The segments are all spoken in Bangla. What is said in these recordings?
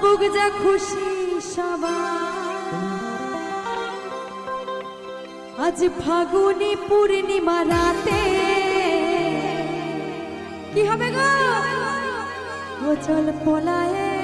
হবুক যা খুশি সবার। আজ ফাগুনি পূর্ণিমা রাতে। কি হবে গো? চল পলায়ে।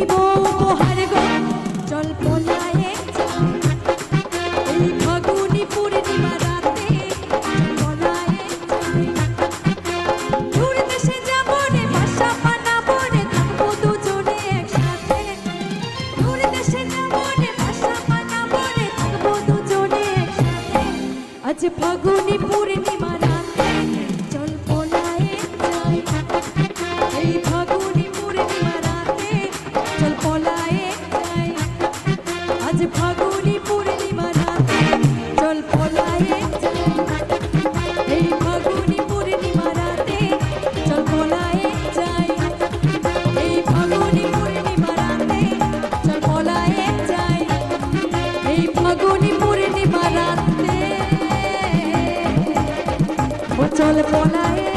people. চল পলায়ে